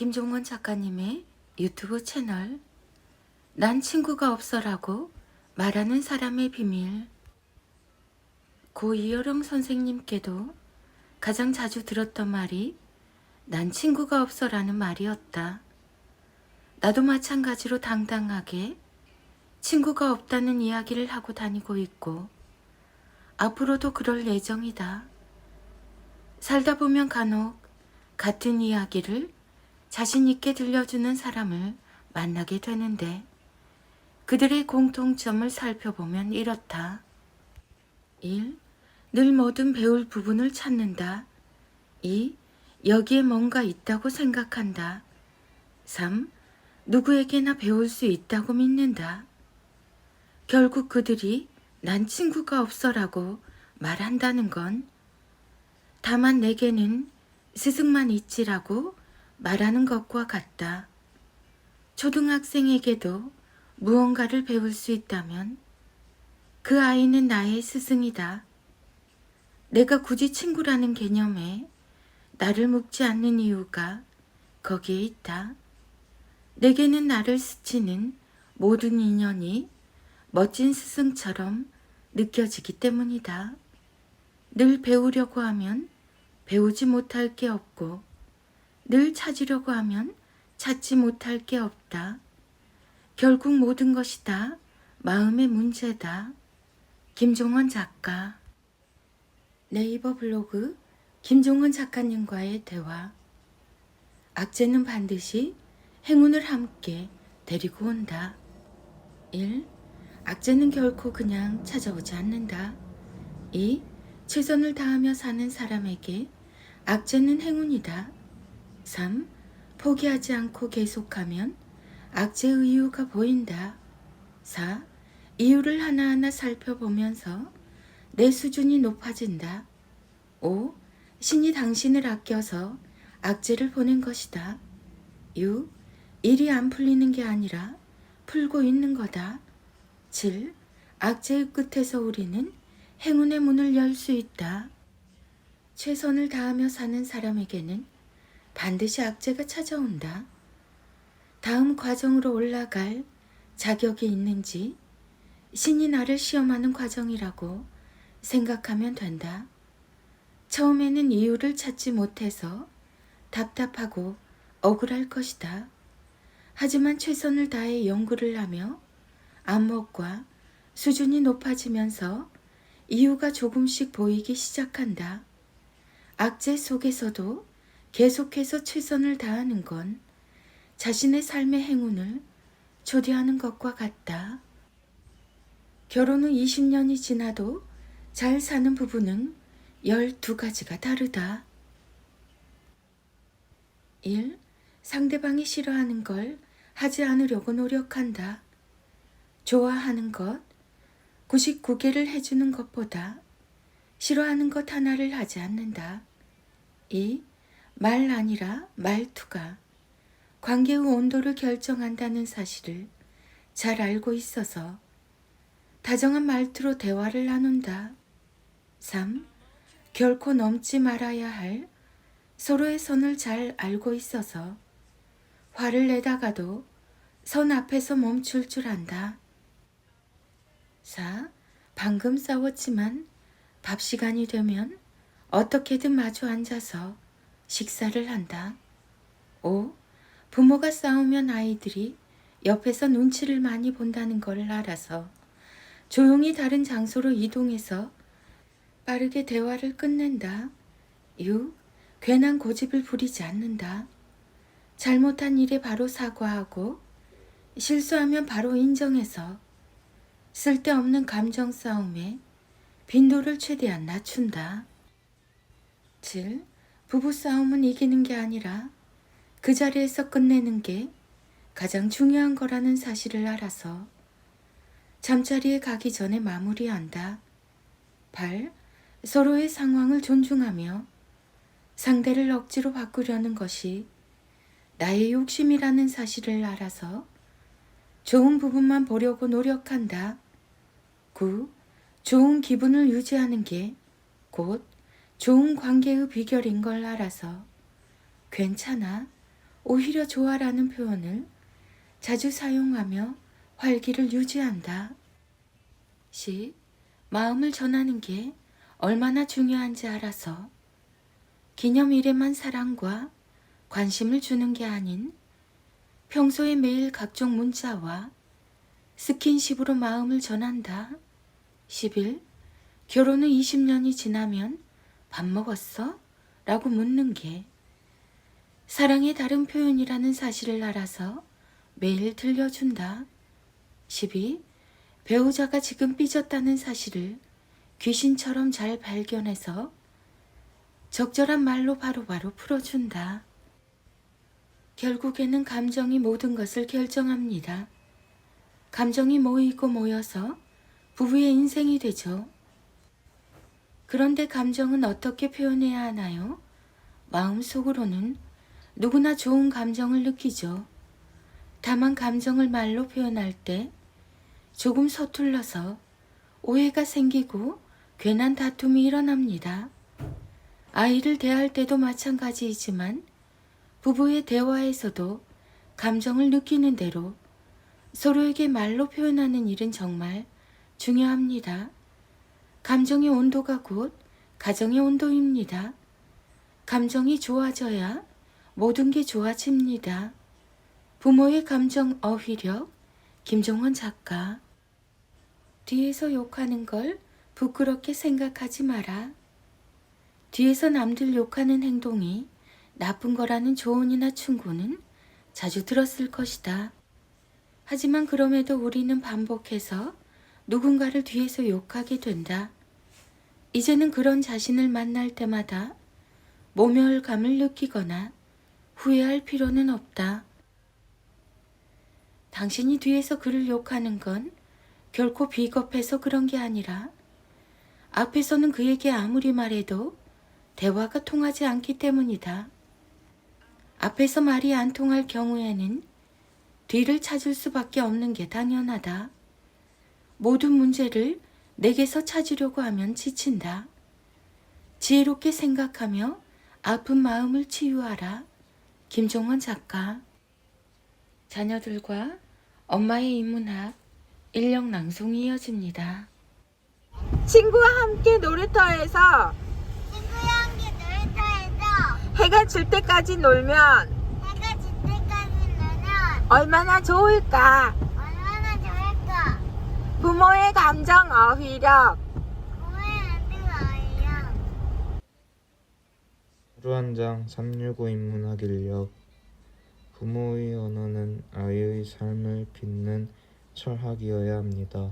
김종원 작가님의 유튜브 채널 난 친구가 없어라고 말하는 사람의 비밀 고 이여령 선생님께도 가장 자주 들었던 말이 난 친구가 없어라는 말이었다. 나도 마찬가지로 당당하게 친구가 없다는 이야기를 하고 다니고 있고 앞으로도 그럴 예정이다. 살다 보면 간혹 같은 이야기를 자신 있게 들려주는 사람을 만나게 되는데 그들의 공통점을 살펴보면 이렇다. 1. 늘 뭐든 배울 부분을 찾는다. 2. 여기에 뭔가 있다고 생각한다. 3. 누구에게나 배울 수 있다고 믿는다. 결국 그들이 난 친구가 없어라고 말한다는 건 다만 내게는 스승만 있지라고 말하는 것과 같다. 초등학생에게도 무언가를 배울 수 있다면 그 아이는 나의 스승이다. 내가 굳이 친구라는 개념에 나를 묶지 않는 이유가 거기에 있다. 내게는 나를 스치는 모든 인연이 멋진 스승처럼 느껴지기 때문이다. 늘 배우려고 하면 배우지 못할 게 없고 늘 찾으려고 하면 찾지 못할 게 없다. 결국 모든 것이 다 마음의 문제다. 김종원 작가 네이버 블로그 김종원 작가님과의 대화 악재는 반드시 행운을 함께 데리고 온다. 1. 악재는 결코 그냥 찾아오지 않는다. 2. 최선을 다하며 사는 사람에게 악재는 행운이다. 3. 포기하지 않고 계속하면 악재의 이유가 보인다. 4. 이유를 하나하나 살펴보면서 내 수준이 높아진다. 5. 신이 당신을 아껴서 악재를 보낸 것이다. 6. 일이 안 풀리는 게 아니라 풀고 있는 거다. 7. 악재의 끝에서 우리는 행운의 문을 열 수 있다. 최선을 다하며 사는 사람에게는 반드시 악재가 찾아온다. 다음 과정으로 올라갈 자격이 있는지 신이 나를 시험하는 과정이라고 생각하면 된다. 처음에는 이유를 찾지 못해서 답답하고 억울할 것이다. 하지만 최선을 다해 연구를 하며 안목과 수준이 높아지면서 이유가 조금씩 보이기 시작한다. 악재 속에서도 계속해서 최선을 다하는 건 자신의 삶의 행운을 초대하는 것과 같다. 결혼 후 20년이 지나도 잘 사는 부부는 12가지가 다르다. 1. 상대방이 싫어하는 걸 하지 않으려고 노력한다. 좋아하는 것 99개를 해주는 것보다 싫어하는 것 하나를 하지 않는다. 2. 말 아니라 말투가 관계의 온도를 결정한다는 사실을 잘 알고 있어서 다정한 말투로 대화를 나눈다. 3. 결코 넘지 말아야 할 서로의 선을 잘 알고 있어서 화를 내다가도 선 앞에서 멈출 줄 안다. 4. 방금 싸웠지만 밥 시간이 되면 어떻게든 마주 앉아서 식사를 한다. 5. 부모가 싸우면 아이들이 옆에서 눈치를 많이 본다는 걸 알아서 조용히 다른 장소로 이동해서 빠르게 대화를 끝낸다. 6. 괜한 고집을 부리지 않는다. 잘못한 일에 바로 사과하고 실수하면 바로 인정해서 쓸데없는 감정 싸움에 빈도를 최대한 낮춘다. 7. 부부싸움은 이기는 게 아니라 그 자리에서 끝내는 게 가장 중요한 거라는 사실을 알아서 잠자리에 가기 전에 마무리한다. 8. 서로의 상황을 존중하며 상대를 억지로 바꾸려는 것이 나의 욕심이라는 사실을 알아서 좋은 부분만 보려고 노력한다. 9. 좋은 기분을 유지하는 게 곧 좋은 관계의 비결인 걸 알아서 괜찮아. 오히려 좋아라는 표현을 자주 사용하며 활기를 유지한다. 시 마음을 전하는 게 얼마나 중요한지 알아서 기념일에만 사랑과 관심을 주는 게 아닌 평소에 매일 각종 문자와 스킨십으로 마음을 전한다. 10일 결혼 후 20년이 지나면 밥 먹었어? 라고 묻는 게 사랑의 다른 표현이라는 사실을 알아서 매일 들려준다. 12. 배우자가 지금 삐졌다는 사실을 귀신처럼 잘 발견해서 적절한 말로 바로바로 풀어준다. 결국에는 감정이 모든 것을 결정합니다. 감정이 모이고 모여서 부부의 인생이 되죠. 그런데 감정은 어떻게 표현해야 하나요? 마음속으로는 누구나 좋은 감정을 느끼죠. 다만 감정을 말로 표현할 때 조금 서툴러서 오해가 생기고 괜한 다툼이 일어납니다. 아이를 대할 때도 마찬가지이지만 부부의 대화에서도 감정을 느끼는 대로 서로에게 말로 표현하는 일은 정말 중요합니다. 감정의 온도가 곧 가정의 온도입니다. 감정이 좋아져야 모든 게 좋아집니다. 부모의 감정 어휘력 김종원 작가 뒤에서 욕하는 걸 부끄럽게 생각하지 마라. 뒤에서 남들 욕하는 행동이 나쁜 거라는 조언이나 충고는 자주 들었을 것이다. 하지만 그럼에도 우리는 반복해서 누군가를 뒤에서 욕하게 된다. 이제는 그런 자신을 만날 때마다 모멸감을 느끼거나 후회할 필요는 없다. 당신이 뒤에서 그를 욕하는 건 결코 비겁해서 그런 게 아니라 앞에서는 그에게 아무리 말해도 대화가 통하지 않기 때문이다. 앞에서 말이 안 통할 경우에는 뒤를 찾을 수밖에 없는 게 당연하다. 모든 문제를 내게서 찾으려고 하면 지친다. 지혜롭게 생각하며 아픈 마음을 치유하라. 김종원 작가. 자녀들과 엄마의 인문학 인력 낭송이 이어집니다. 친구와 함께 놀이터에서 친구랑 함께 놀이터에서 해가 질 때까지 놀면 해가 질 때까지 놀면 얼마나 좋을까? 부모의 감정 어휘력. 하루 한 장 365 인문학 인력 부모의 언어는 아이의 삶을 빛낸 철학이어야 합니다.